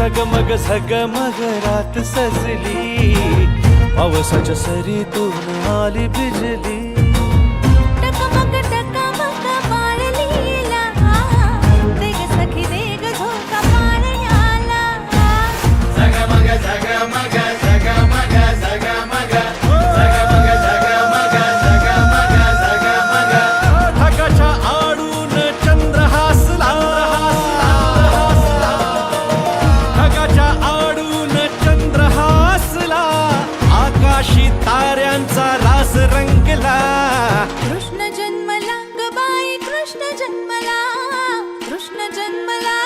सगमग झगमग रात सजली. पावसाच्या सरीतून आली बिजली. ताऱ्यांचा रास रंगला. कृष्ण जन्मला गबाई कृष्ण जन्मला. कृष्ण जन्मला